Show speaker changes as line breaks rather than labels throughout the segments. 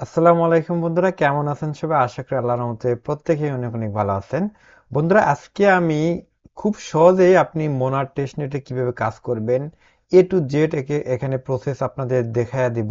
আসসালামু আলাইকুম বন্ধুরা, কেমন আছেন সবাই? আশা করি আল্লাহর রহমতে প্রত্যেকেই অনেক অনেক ভালো আছেন। বন্ধুরা, আজকে আমি খুব সহজেই আপনি মোনার টেস্টনেটে কীভাবে কাজ করবেন এ টু জেড একে এখানে প্রসেস আপনাদের দেখায় দিব।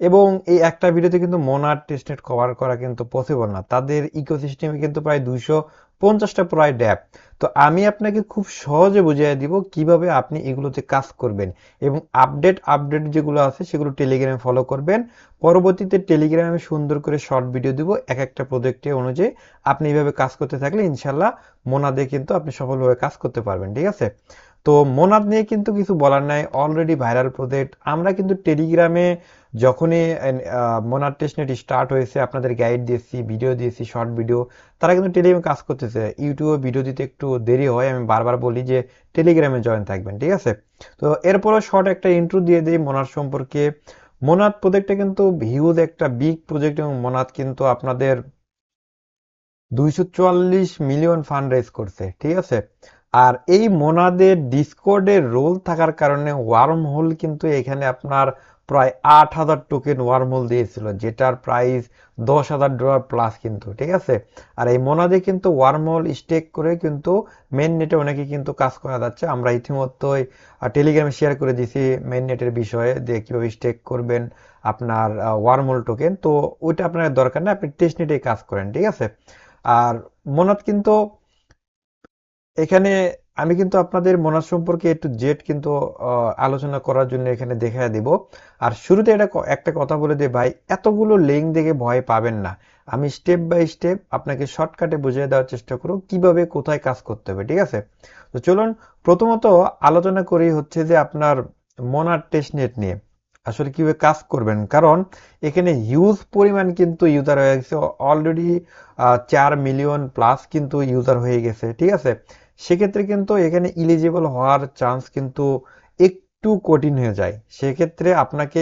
এবং এই একটা ভিডিওতে কিন্তু মোনার টেস্টনেট কভার করা কিন্তু পসিবল না। তাদের ইকোসিস্টেমে কিন্তু প্রায় দুইশো পঞ্চাশটা প্রায় ড্যাপ তো আমি আপনাকে খুব সহজে বুঝিয়ে দিব কীভাবে আপনি এগুলোতে কাজ করবেন। এবং আপডেট আপডেট যেগুলো আছে সেগুলো টেলিগ্রামে ফলো করবেন। পরবর্তীতে টেলিগ্রামে আমি সুন্দর করে শর্ট ভিডিও দিব। এক একটা প্রজেক্টে অনুযায়ী আপনি এইভাবে কাজ করতে থাকলে ইনশাল্লাহ মোনাদে কিন্তু আপনি সফলভাবে কাজ করতে পারবেন। ঠিক আছে? তো মোনাদ নিয়ে কিন্তু কিছু বলার নাই। অলরেডি ভাইরাল প্রজেক্ট আমরা কিন্তু টেলিগ্রামে যখনই মোনার টেস্টনেট স্টার্ট হয়েছে, আপনাদের গাইড দিয়েছি ভিডিও দিয়েছি শর্ট ভিডিও তারা কিন্তু টেলিগ্রামে কাজ করতেছে। ইউটিউবে ভিডিও দিতে একটু দেরি হয়, আমি বারবার বলি যে টেলিগ্রামে জয়েন থাকবেন, ঠিক আছে? তো এরপরও শর্ট একটা ইন্ট্রো দিয়ে দিই মোনার সম্পর্কে। মোনাদ প্রজেক্টটা কিন্তু হিউজ একটা বিগ প্রজেক্ট এবং মোনাদ কিন্তু আপনাদের দুইশো চুয়াল্লিশ মিলিয়ন ফান্ড রেজ করছে, ঠিক আছে? আর এই মোনাদের ডিসকর্ডের রোল থাকার কারণে ওয়ার্ম হোল কিন্তু এখানে আপনার প্রায় আট হাজার টোকেন ওয়ার্ম হোল দিয়েছিল, যেটার প্রাইস দশ হাজার ডলার প্লাস কিন্তু, ঠিক আছে? আর এই মোনাদে কিন্তু ওয়ার্ম হোল স্টেক করে কিন্তু মেন নেটে অনেকে কিন্তু কাজ করা যাচ্ছে। আমরা ইতিমধ্যেই টেলিগ্রামে শেয়ার করে দিয়েছি মেন নেটের বিষয়ে যে কীভাবে স্টেক করবেন আপনার ওয়ার্ম হোল টোকেন তো ওইটা আপনার দরকার না, আপনি টেস্ট নেটে কাজ করেন, ঠিক আছে? আর মোনাদ কিন্তু এখানে আমি কিন্তু আপনাদের মোনাজ সম্পর্কে একটু জেড কিন্তু আলোচনা করার জন্য এখানে দেখা দিব। আর শুরুতে এটা একটা কথা বলে দিই, ভাই, এতগুলো লিঙ্ক দেখে ভয় পাবেন না। আমি স্টেপ বাই স্টেপ আপনাকে শর্টকাটে বুঝিয়ে দেওয়ার চেষ্টা করব, কীভাবে কোথায় কাজ করতে হবে, ঠিক আছে? তো চলুন, প্রথমত আলোচনা করি হচ্ছে যে আপনার মোনার টেস্টনেট নিয়ে। আসলে কীভাবে কাজ করবেন? কারণ এখানে হিউজ পরিমাণ কিন্তু ইউজার হয়ে গেছে অলরেডি চার মিলিয়ন প্লাস কিন্তু ইউজার হয়ে গেছে, ঠিক আছে? সেক্ষেত্রে কিন্তু এখানে ইলিজিবল হওয়ার চান্স কিন্তু একটু কঠিন হয়ে যায়। সেক্ষেত্রে আপনাকে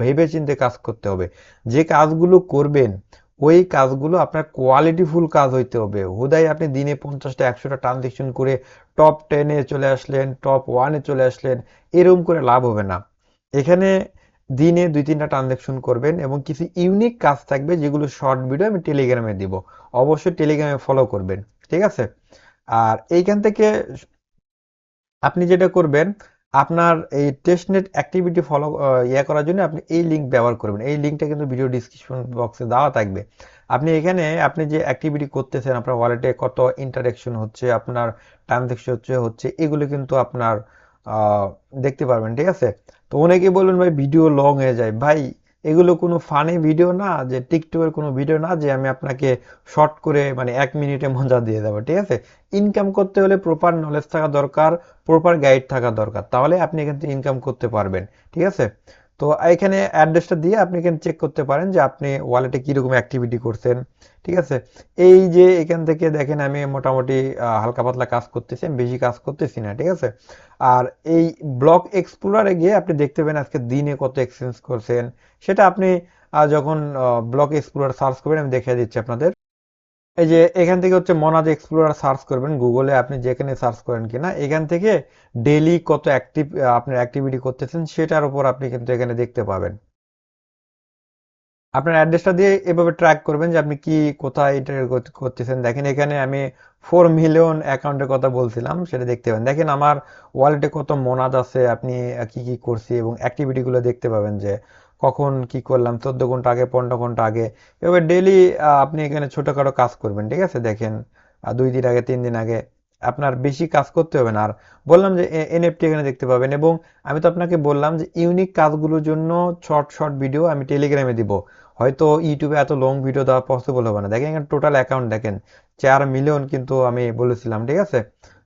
ভেবে চিন্তে কাজ করতে হবে। যে কাজগুলো করবেন, ওই কাজগুলো আপনার কোয়ালিটিফুল কাজ হইতে হবে। হুদাই আপনি দিনে পঞ্চাশটা, একশোটা ট্রানজেকশন করে টপ টেনে চলে আসলেন টপ ওয়ানে চলে আসলেন, এরকম করে লাভ হবে না। এখানে দিনে দুই, তিনটা ট্রানজেকশন করবেন এবং কিছু ইউনিক কাজ থাকবে যেগুলো শর্ট ভিডিও আমি টেলিগ্রামে দিব। অবশ্যই টেলিগ্রামে ফলো করবেন। ঠিক আছে? আর এইখান থেকে আপনি যেটা করবেন, আপনার এই টেস্টনেট অ্যাক্টিভিটি ফলো ইয়ে করার জন্য আপনি এই লিঙ্ক ব্যবহার করবেন। এই লিঙ্কটা কিন্তু ভিডিও ডিসক্রিপশন বক্সে দেওয়া থাকবে। আপনি এখানে, আপনি যে অ্যাক্টিভিটি করতেছেন, আপনার ওয়ালেটে কত ইন্টারাকশন হচ্ছে, আপনার ট্রানজেকশন হচ্ছে হচ্ছে, এগুলো কিন্তু আপনার দেখতে পারবেন, ঠিক আছে? তো অনেকে বলবেন, ভাই ভিডিও লং হয়ে যায়। ভাই এগুলো কোনো ফানি ভিডিও না, যে টিকটকের কোনো ভিডিও না, যে আমি আপনাকে শর্ট করে মানে এক মিনিটে মজা দিয়ে দেবো, ঠিক আছে? ইনকাম করতে হলে প্রপার নলেজ থাকা দরকার প্রপার গাইড থাকা দরকার, তাহলে আপনি এখান থেকে ইনকাম করতে পারবেন, ঠিক আছে? তো এখানে অ্যাড্রেসটা দিয়ে আপনি এখানে চেক করতে পারেন যে আপনি ওয়ালেটে কীরকম অ্যাক্টিভিটি করছেন, ঠিক আছে? এই যে এখান থেকে দেখেন আমি মোটামুটি হালকা পাতলা কাজ করতেছি, আমি বেশি কাজ করতেছি না, ঠিক আছে? আর এই ব্লক এক্সপ্লোরারে গিয়ে আপনি দেখতে পাবেন আজকে দিনে কত এক্সচেঞ্জ করছেন। সেটা আপনি যখন ব্লক এক্সপ্লোরার সার্চ করবেন, আমি দেখিয়ে দিচ্ছি আপনাদের। এই যে এখান থেকে হচ্ছে মনাজ এক্সপ্লোরার সার্চ করবেন গুগলে আপনি যেখানে সার্চ করেন কিনা, এখান থেকে ডেইলি কত অ্যাক্টিভ আপনার অ্যাক্টিভিটি করতেছেন সেটার উপর আপনি কিন্তু এখানে দেখতে পাবেন। আপনার অ্যাড্রেসটা দিয়ে এভাবে ট্র্যাক করবেন যে আপনি কি, কোথায় এটা করতেছেন। দেখেন এখানে আমি ফোর মিলিয়ন অ্যাকাউন্টের কথা বলছিলাম, সেটা দেখতে পাবেন। দেখেন আমার ওয়ালেটে কত মোনাদ আছে, আপনি কি কি করছি এবং অ্যাক্টিভিটি গুলো দেখতে পাবেন যে কখন কি করলাম, চোদ্দ ঘণ্টা আগে, পনেরো ঘণ্টা আগে, এভাবে ডেলি আপনি এখানে ছোটখাটো কাজ করবেন, ঠিক আছে? দেখেন দুই দিন আগে, তিন দিন আগে আপনার বেশি কাজ করতে হবে না। আর বললাম যে এনএফটি এখানে দেখতে পাবেন এবং আমি তো আপনাকে বললাম যে ইউনিক কাজগুলোর জন্য শর্ট শর্ট ভিডিও আমি টেলিগ্রামে দিব। হয়তো ইউটিউবে এত লং ভিডিও দেওয়া পসিবল হবে না। দেখেন, এখানে টোটাল অ্যাকাউন্ট দেখেন, চার মিলিয়ন কিন্তু আমি বলেছিলাম, ঠিক আছে?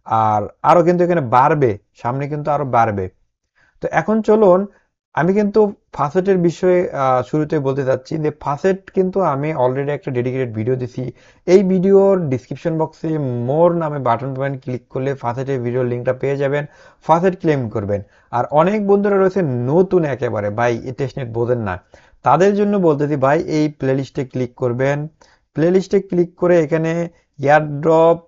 আর আরও কিন্তু এখানে বাড়বে, সামনে কিন্তু আরও বাড়বে। তো এখন চলুন আমি কিন্তু ফাসেটের বিষয়ে শুরুতে বলতে চাচ্ছি যে ফাসেট কিন্তু আমি অলরেডি একটা ডেডিকেটেড ভিডিও দিছি। এই ভিডিওর ডিসক্রিপশন বক্সে মোর নামে বাটন পাবেন ক্লিক করলে ফাসেটের ভিডিওর লিঙ্কটা পেয়ে যাবেন ফাসেট ক্লেম করবেন। আর অনেক বন্ধুরা রয়েছে নতুন একেবারে, ভাই টেস্টনেট বোঝেন না। তাদের জন্য বলতেছি, ভাই, এই প্লেলিস্টে ক্লিক করবেন। প্লেলিস্টে ক্লিক করে এখানে airdrop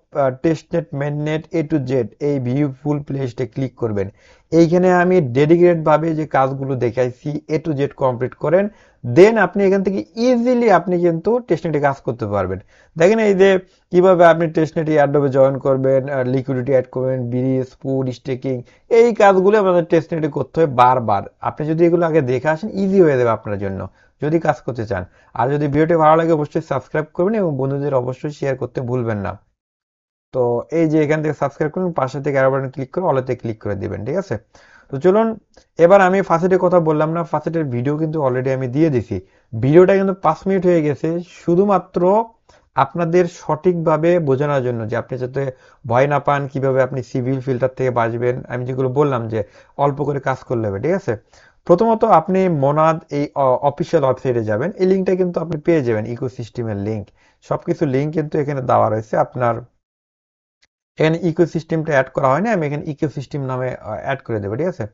testnet mainnet A to Z এই ভিউ ফুল প্লেলিস্টে ক্লিক করবেন। এইখানে আমি ডেডিকেটেড ভাবে যে কাজগুলো দেখাইছি এ টু জেড কমপ্লিট করেন দেন আপনি এখান থেকে ইজিলি আপনি কিন্তু টেস্টনেটে কাজ করতে পারবেন। দেখেন এই যে কীভাবে আপনি টেস্টনেটে এয়ারড্রপে জয়েন করবেন লিকুইডিটি অ্যাড করবেন ব্রিজ পুড স্টেকিং এই কাজগুলো আমাদের টেস্টনেটে করতে হয় বারবার। আপনি যদি এগুলো আগে দেখে আসেন ইজি হয়ে যাবে আপনার জন্য, যদি কাজ করতে চান। আর যদি ভিডিওটি ভালো লাগে, অবশ্যই সাবস্ক্রাইব করবেন এবং বন্ধুদের অবশ্যই শেয়ার করতে ভুলবেন না। তো এই যে এখান থেকে সাবস্ক্রাইব করুন, পাশে থেকে অ্যারো বাটন ক্লিক করে অলেতে ক্লিক করে দিবেন, ঠিক আছে? তো চলুন, এবার আমি ফার্স্টের কথা বললাম না ফার্স্টের ভিডিও কিন্তু অলরেডি আমি দিয়ে দিছি। ভিডিওটা কিন্তু পাঁচ মিনিট হয়ে গেছে, শুধুমাত্র আপনাদের সঠিকভাবে বোঝানোর জন্য যে আপনি যাতে ভয় না পান, কীভাবে আপনি সিভিল ফিল্টার থেকে বাঁচবেন, আমি যেগুলো বললাম যে অল্প করে কাজ করলে হবে, ঠিক আছে? প্রথমত আপনি মোনাদ এই অফিসিয়াল ওয়েবসাইটে যাবেন, এই লিঙ্কটা কিন্তু আপনি পেয়ে যাবেন ইকোসিস্টেমের লিঙ্ক সবকিছু লিঙ্ক কিন্তু এখানে দেওয়া রয়েছে। আপনার এখানে ইকোসিস্টেমটা অ্যাড করা হয়নি, আমি এখানে ইকোসিস্টেম নামে অ্যাড করে দেবো, ঠিক আছে?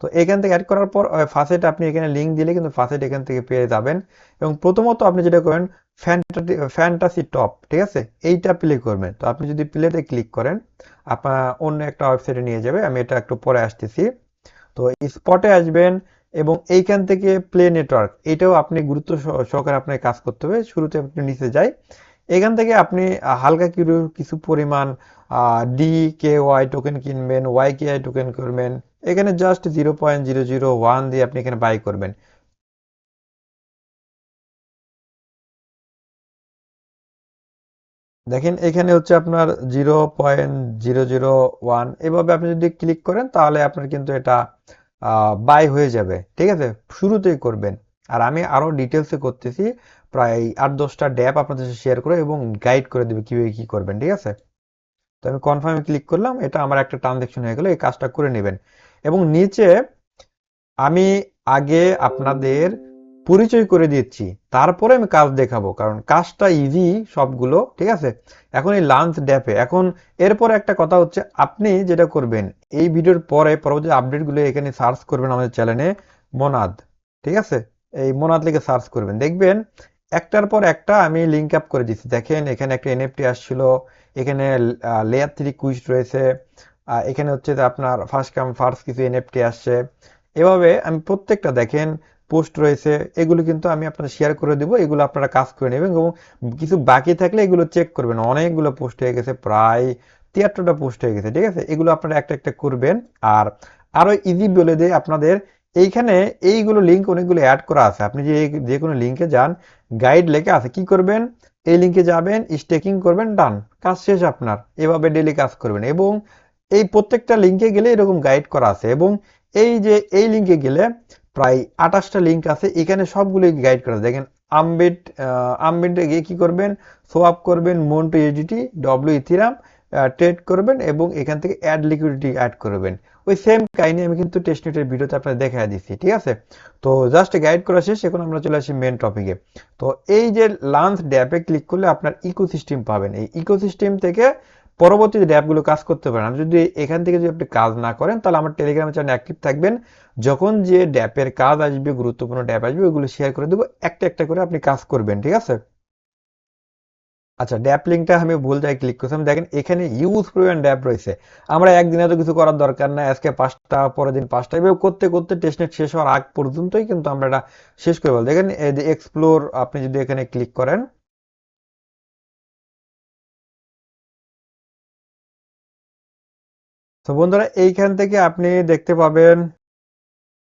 তো এখান থেকে অ্যাড করার পর ফার্স্ট আপনি এখানে লিঙ্ক দিলে কিন্তু ফার্স্ট এখান থেকে পেয়ে যাবেন। এবং প্রথমত আপনি যেটা করেন ফ্যান্টাসি টপ ঠিক আছে? এইটা প্লে করবেন। তো আপনি যদি প্লেতে ক্লিক করেন, আপনার অন্য একটা ওয়েবসাইটে নিয়ে যাবে, আমি এটা একটু পরে আসতেছি। তো স্পটে আসবেন এবং এইখান থেকে প্লে নেটওয়ার্ক এটাও আপনি গুরুত্ব সহকারে আপনাকে কাজ করতে হবে। শুরুতে আপনি নিচে যাই। এখান থেকে আপনি হালকা কিছু পরিমাণ ডি কে ওয়াই টোকেন কিনবেন ওয়াই কে আই টোকেন করবেন। এখানে just zero point zero zero one দিয়ে আপনি এখানে বাই করবেন। দেখেন, এখানে হচ্ছে আপনার zero point zero zero one এভাবে আপনি যদি ক্লিক করেন, তাহলে আপনার কিন্তু এটা বাই হয়ে যাবে। ঠিক আছে? শুরুতেই করবেন। আর আমি আরও ডিটেলসে করতেছি। প্রায় আট দশটা ড্যাপ আপনাদের সাথে শেয়ার করে এবং গাইড করে দেবে কীভাবে কী করবেন। ঠিক আছে? তো আমি কনফার্মে ক্লিক করলাম। এটা আমার একটা ট্রানজেকশন হয়ে গেল। এই কাজটা করে নেবেন। এবং নিচে আমি আগে আপনাদের পরিচয় করে দিচ্ছি। তারপরে আমি কাজ দেখাবো, কারণ কাজটা ইজি সবগুলো, ঠিক আছে? এখন এই লাঞ্চ ড্যাপে এখন এরপর একটা কথা হচ্ছে, আপনি যেটা করবেন, এই ভিডিওর পরে পরবর্তী আপডেটগুলো এখানে সার্চ করবেন আমাদের চ্যানেলে মোনাদ ঠিক আছে? এই মোনাদ লিখে সার্চ করবেন। দেখবেন, একটার পর একটা আমি লিঙ্ক আপ করে দিচ্ছি। দেখেন, এখানে একটা এনএফটি আসছিল, এখানে লেয়ার থ্রি কুইজ রয়েছে এখানে হচ্ছে আপনার ফার্স্ট কাম ফার্স্ট কিছু এনএফটি আসছে। এভাবে আমি প্রত্যেকটা দেখেন পোস্ট রয়েছে, এগুলো কিন্তু আমি আপনারা শেয়ার করে দেবো, এগুলো আপনারা কাজ করে নেবেন এবং কিছু বাকি থাকলে এগুলো চেক করবেন। অনেকগুলো পোস্ট হয়ে গেছে, প্রায় তিয়াত্তরটা পোস্ট হয়ে গেছে, ঠিক আছে? এগুলো আপনারা একটা একটা করবেন। আর আরও ইজি বলে দেয় আপনাদের, এইখানে এইগুলো লিঙ্ক অনেকগুলো অ্যাড করা আছে। আপনি যে যে কোনো লিঙ্কে যান গাইড লেখা আছে, কি করবেন? এই লিঙ্কে যাবেন স্টেকিং করবেন ডান কাজ শেষ আপনার। এভাবে ডেলি কাজ করবেন এবং এই প্রত্যেকটা লিঙ্কে গেলে এরকম গাইড করা আছে এবং এই যে এই লিঙ্কে গেলে প্রায় আঠাশটা লিঙ্ক আছে। এখানে সবগুলো গাইড করা। দেখেন আমবেট আমবেটে গিয়ে কি করবেন? সোয়াপ করবেন মন্টু এজিটি ডব্লিউ ইথিরাম ট্রেড করবেন এবং এখান থেকে অ্যাড লিকুইডিটি অ্যাড করবেন। ওই সেম কাহিনী আমি কিন্তু টেস্টনেটের ভিডিওতে আপনাদের দেখা দিচ্ছি, ঠিক আছে? তো জাস্ট গাইড করা শেষ, এখন আমরা চলে আসি মেন টপিকে তো এই যে লাঞ্চ ড্যাপে ক্লিক করলে আপনার ইকোসিস্টেম পাবেন। এই ইকোসিস্টেম থেকে পরবর্তী ড্যাপগুলো কাজ করতে পারেন যদি এখান থেকে যদি আপনি কাজ না করেন, তাহলে আমার টেলিগ্রাম চ্যানেল অ্যাক্টিভ থাকবেন। যখন যে ড্যাপের কাজ আসবে, গুরুত্বপূর্ণ ড্যাপ আসবে, ওইগুলো শেয়ার করে দেবো, একটা একটা করে আপনি কাজ করবেন, ঠিক আছে? আচ্ছা ড্যাপ লিঙ্কটা আমি ভুল যাই ক্লিক করছিলাম। দেখেন, এখানে ইউজ পরিমাণ ড্যাপ রয়েছে। আমরা একদিনে তো কিছু করার দরকার না আজকে পাঁচটা, পরের দিন পাঁচটা, এভাবে করতে করতে টেস্টনেট শেষ হওয়ার আগ পর্যন্তই কিন্তু আমরা এটা শেষ করে বল দেখেন এক্সপ্লোর আপনি যদি এখানে ক্লিক করেন তো বন্ধুরা, এইখান থেকে আপনি দেখতে পাবেন,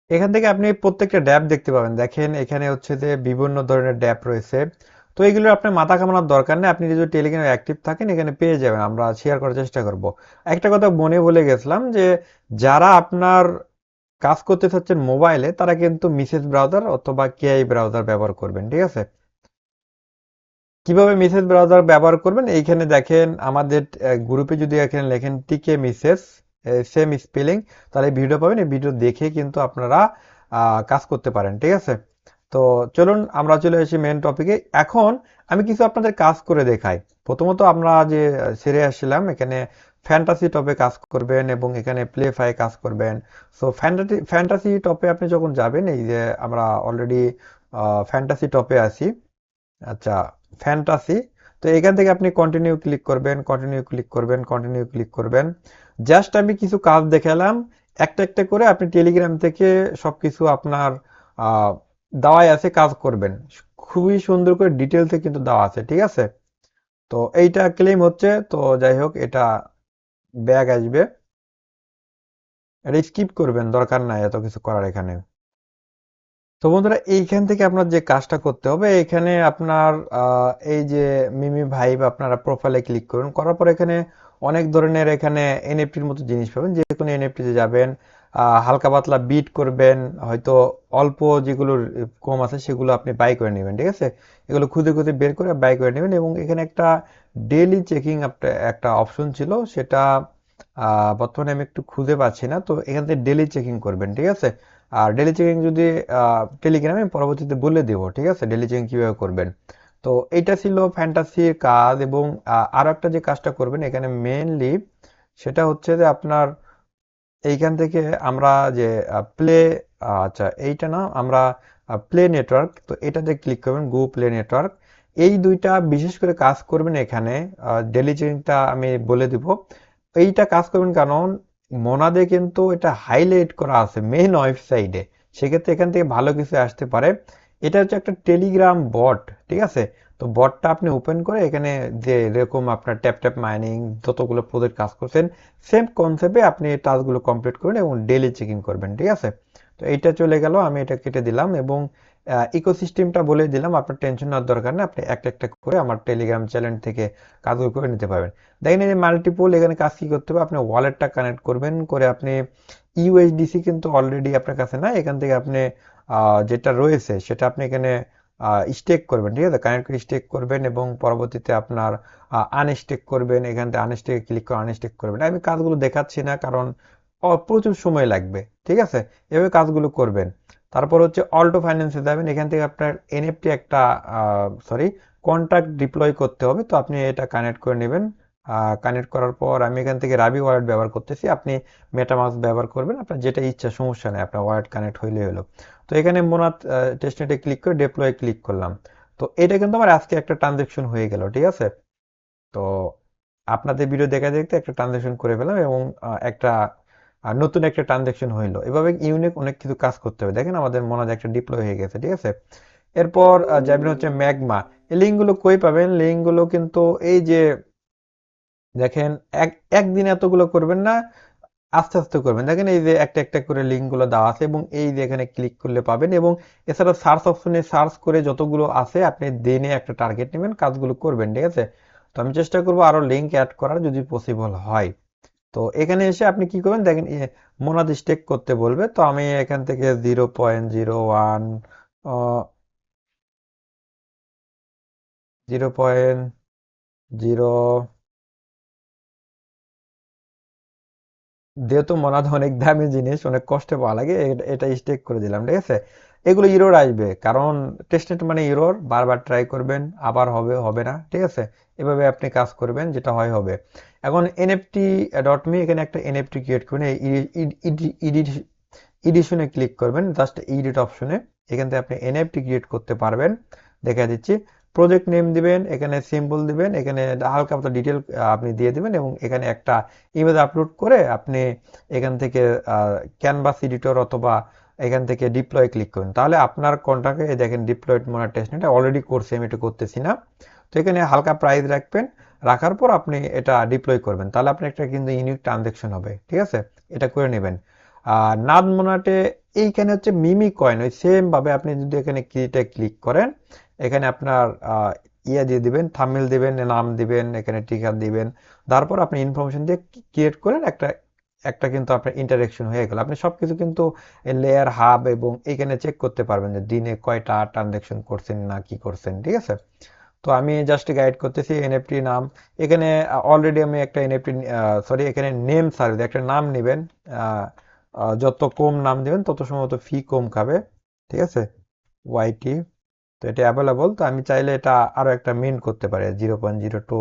এখান থেকে আপনি প্রত্যেকটা ড্যাপ দেখতে পাবেন। দেখেন, এখানে হচ্ছে যে বিভিন্ন ধরনের ড্যাপ রয়েছে। তো এগুলো আপনার মাথা কামানোর দরকার নেই। আপনি যদি টেলিগ্রামে অ্যাক্টিভ থাকেন, এখানে পেয়ে যাবেন। আমরা শেয়ার করার চেষ্টা করব। একটা কথা মনে বলে গেছিলাম যে, যারা আপনার কাজ করতে চাচ্ছেন মোবাইলে তারা কিন্তু মিসেস ব্রাউজার অথবা কেআই ব্রাউজার ব্যবহার করবেন, ঠিক আছে? কীভাবে মিসেস ব্রাউজার ব্যবহার করবেন? এইখানে দেখেন, আমাদের গ্রুপে যদি এখানে লেখেন টিকে মিসেস সেম স্পেলিং তাহলে এই ভিডিও পাবেন, এই ভিডিও দেখে কিন্তু আপনারা কাজ করতে পারেন, ঠিক আছে? তো চলুন, আমরা চলে এসেছি মেন টপিকে এখন আমি কিছু আপনাদের কাজ করে দেখাই। প্রথমত আমরা যে, সেরে আসছিলাম, এখানে ফ্যান্টাসি টপে কাজ করবেন এবং এখানে প্লে ফাই কাজ করবেন। সো ফ্যান্টাসি ফ্যান্টাসি টপে আপনি যখন যাবেন, এই যে আমরা অলরেডি ফ্যান্টাসি টপে আছি। আচ্ছা ফ্যান্টাসি তো এখান থেকে আপনি কন্টিনিউ ক্লিক করবেন কন্টিনিউ ক্লিক করবেন কন্টিনিউ ক্লিক করবেন। জাস্ট আমি কিছু কাজ দেখালাম। একটা একটা করে আপনি টেলিগ্রাম থেকে সবকিছু আপনার আহ, দেওয়াই আছে কাজ করবেন। খুবই সুন্দর করে ডিটেলসে কিন্তু দেওয়া আছে ঠিক আছে? তো এইটা ক্লেম হচ্ছে তো যাই হোক এটা ব্যাগ আসবে। এটা স্কিপ করবেন দরকার নাই এত কিছু করার এখানে। তো বন্ধুরা, এইখান থেকে আপনার যে কাজটা করতে হবে, এখানে আপনার এই যে মিমি ভাইব আপনারা প্রোফাইলে ক্লিক করুন। করার পর এখানে অনেক ধরনের এখানে এনএফটির মতো জিনিস পাবেন। যে কোনো এনএফটিতে যাবেন হালকা পাতলা বিট করবেন, হয়তো অল্প যেগুলোর কম আছে সেগুলো আপনি বাই করে নেবেন, ঠিক আছে? এগুলো খুঁজে খুঁজে বের করে বাই করে নেবেন এবং এখানে একটা ডেইলি চেকিং একটা অপশন ছিল, সেটা বর্তমানে আমি একটু খুঁজে পাচ্ছি না। তো এখান থেকে ডেইলি চেকিং করবেন, ঠিক আছে? আর ডেলি চেকিং যদি টেলিগ্রামে পরবর্তীতে বলে দেব ঠিক আছে? ডেলি চেকিং কীভাবে করবেন? তো এটা ছিল ফ্যান্টাসির কাজ এবং আহ, আরও একটা যে কাজটা করবেন এখানে মেইনলি সেটা হচ্ছে যে আপনার এইখান থেকে আমরা যে প্লে আচ্ছা এইটা না আমরা প্লে নেটওয়ার্ক তো এটাতে ক্লিক করবেন গু প্লে নেটওয়ার্ক এই দুইটা বিশেষ করে কাজ করবেন এখানে ডেলি চেকিংটা আমি বলে দিব। এইটা কাজ করবেন কারণ মোনাদে কিন্তু এটা হাইলাইট করা আছে মেইন ওয়েবসাইটে সেক্ষেত্রে এখান থেকে ভালো কিছু আসতে পারে। এটা হচ্ছে একটা টেলিগ্রাম বট ঠিক আছে? তো বটটা আপনি ওপেন করে এখানে যে এরকম আপনার ট্যাপ ট্যাপ মাইনিং যতগুলো প্রজেক্ট কাজ করছেন সেম কনসেপ্টে আপনি টাস্কগুলো কমপ্লিট করবেন এবং ডেলি চেকিং করবেন, ঠিক আছে? তো এইটা চলে গেল, আমি এটা কেটে দিলাম এবং ইকোসিস্টেমটা বলে দিলাম, আপনার টেনশন নেওয়ার দরকার নেই, আপনি একটা একটা করে আমার টেলিগ্রাম চ্যানেল থেকে কাজগুলো করে নিতে পারবেন। দেখেন এই যে মাল্টিপল এখানে কাজ কি করতে হবে? আপনি ওয়ালেটটা কানেক্ট করবেন, করে আপনি ইউএসডিসি কিন্তু অলরেডি আপনার কাছে না এখান থেকে আপনি যেটা রয়েছে, সেটা আপনি এখানে স্টেক করবেন, ঠিক আছে? কানেক্ট করে স্টেক করবেন এবং পরবর্তীতে আপনার আনস্টেক করবেন, এখান থেকে আনস্টেকে ক্লিক করে আনস্টেক করবেন। আমি কাজগুলো দেখাচ্ছি না, কারণ প্রচুর সময় লাগবে, ঠিক আছে? এভাবে কাজগুলো করবেন। তারপর হচ্ছে অল্টো ফাইন্যান্সে যাবেন, এখান থেকে আপনার এনএফটি একটা সরি কন্ট্রাক্ট ডিপ্লয় করতে হবে। তো আপনি এটা কানেক্ট করে নেবেন। কানেক্ট করার পর আমি এখান থেকে রাবি ওয়ালেট ব্যবহার করতেছি। আপনি মেটামাস ব্যবহার করবেন। আপনার যেটা ইচ্ছা, সমস্যা নেই। আপনার ওয়ালেট কানেক্ট হইলে হলো। তো এখানে মোনাত টেস্টনেটে ক্লিক করে ডিপ্লয় ক্লিক করলাম। তো এটা কিন্তু আমার আজকে একটা ট্রানজেকশন হয়ে গেল, ঠিক আছে? তো আপনাদের ভিডিও দেখা দেখতে একটা ট্রানজেকশন করে ফেলাম এবং একটা আহ, নতুন একটা ট্রানজেকশন হইল। এভাবে ইউনিক অনেক কিছু কাজ করতে হবে। দেখেন আমাদের মনে একটা ডিপ্লয় হয়ে গেছে ঠিক আছে? এরপর যাবেন হচ্ছে ম্যাগমা। এই লিঙ্কগুলো কই পাবেন? লিঙ্কগুলো কিন্তু এই যে দেখেন এক একদিন এতগুলো করবেন না আস্তে আস্তে করবেন। দেখেন এই যে একটা একটা করে লিঙ্কগুলো দেওয়া আছে এবং এই যে এখানে ক্লিক করলে পাবেন এবং এছাড়া সার্চ অপশনে সার্চ করে যতগুলো আছে আপনি দিনে একটা টার্গেট নেবেন কাজগুলো করবেন ঠিক আছে? তো আমি চেষ্টা করব আরও লিঙ্ক অ্যাড করার যদি পসিবল হয়। তো এখানে এসে আপনি কি করবেন? দেখেন মোনাদ স্টেক করতে বলবে। তো আমি এখান থেকে zero point zero one zero point zero যেহেতু মনাদ অনেক দামি জিনিস, অনেক কষ্টে পাওয়া লাগে এটা স্টেক করে দিলাম, ঠিক আছে? এগুলো ইরোর আসবে। কারণ টেস্টনেট মানে ইরোর বারবার ট্রাই করবেন, আবার হবে হবে না, ঠিক আছে? এভাবে আপনি কাজ করবেন, যেটা হয় হবে। এখন এনএফটি ডট মি এখানে একটা এনএফটি ক্রিয়েট করবেন এডিশনে ক্লিক করবেন জাস্ট ইডিট অপশনে এখান থেকে আপনি এনএফটি ক্রিয়েট করতে পারবেন, দেখা দিচ্ছি। প্রজেক্ট নেম দিবেন, এখানে সিম্বল দিবেন, এখানে হালকা পাতলা ডিটেল আপনি দিয়ে দিবেন এবং এখানে একটা ইমেজ আপলোড করে আপনি এখান থেকে ক্যানভাস এডিটর অথবা এখান থেকে ডিপ্লয় ক্লিক করুন। তাহলে আপনার কন্ট্রাক্টে দেখেন ডিপ্লয়েড মনিটাইজেশন এটা অলরেডি করছি আমি এটা করতেছি না। তো এখানে হালকা প্রাইস রাখবেন, রাখার পর আপনি এটা ডিপ্লয় করবেন। তাহলে আপনি একটা কিন্তু ইউনিক ট্রানজেকশন হবে, ঠিক আছে? এটা করে নেবেন। আর নাদ মোনাটে এইখানে হচ্ছে মিমি কয়েন ওই সেম ভাবে আপনি যদি এখানে কিতে ক্লিক করেন, এখানে আপনার ইয়ে দিয়ে দিবেন থাম্বনেল দিবেন, নাম দিবেন, এখানে টিকার দিবেন। তারপর আপনি ইনফরমেশন দিয়ে ক্রিয়েট করেন একটা একটা কিন্তু আপনার ইন্টারেকশন হয়ে গেল। আপনি সবকিছু কিন্তু লেয়ার হাব এবং এখানে চেক করতে পারবেন যে দিনে কয়টা ট্রানজাকশন করছেন না কি করছেন, ঠিক আছে? তো আমি জাস্ট গাইড করতেছি এনএফটি নাম। এখানে অলরেডি আমি একটা এনএফটি সরি এখানে নেম সার্ভিস একটা নাম নেবেন যত কম নাম দেবেন, তত সম্ভবত ফি কম খাবে, ঠিক আছে? ওয়াইটি তো এটা অ্যাভেলেবল তো আমি চাইলে এটা আরও একটা মেন করতে পারি zero point zero two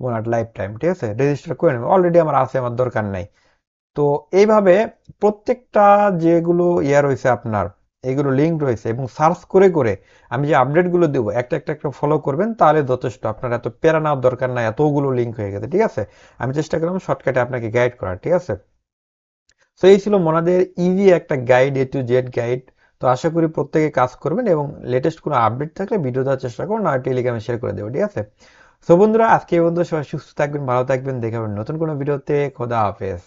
one আট লাইফ টাইম ঠিক আছে? রেজিস্টার করে নেবেন অলরেডি আমার আছে, আমার দরকার নাই। তো এইভাবে প্রত্যেকটা যেগুলো ইয়া রয়েছে আপনার, এগুলো লিঙ্ক রয়েছে এবং সার্চ করে করে আমি যে আপডেটগুলো দেবো, একটা একটা একটা ফলো করবেন, তাহলে যথেষ্ট আপনার এত প্যারা নেওয়ার দরকার নাই, এতগুলো লিঙ্ক হয়ে গেছে, ঠিক আছে? আমি চেষ্টা করলাম শর্টকাটে আপনাকে গাইড করার, ঠিক আছে? তো এই ছিল মনাদের ইজি একটা guide A to Z guide তো আশা করি প্রত্যেকে কাজ করবেন এবং লেটেস্ট কোনো আপডেট থাকলে ভিডিও দেওয়ার চেষ্টা করুন, আর টেলিগ্রামে শেয়ার করে দেবো, ঠিক আছে? সো বন্ধুরা, আজকে এই বন্ধু সবাই সুস্থ থাকবেন, ভালো থাকবেন দেখাবেন নতুন কোনো ভিডিওতে খোদা হাফেজ।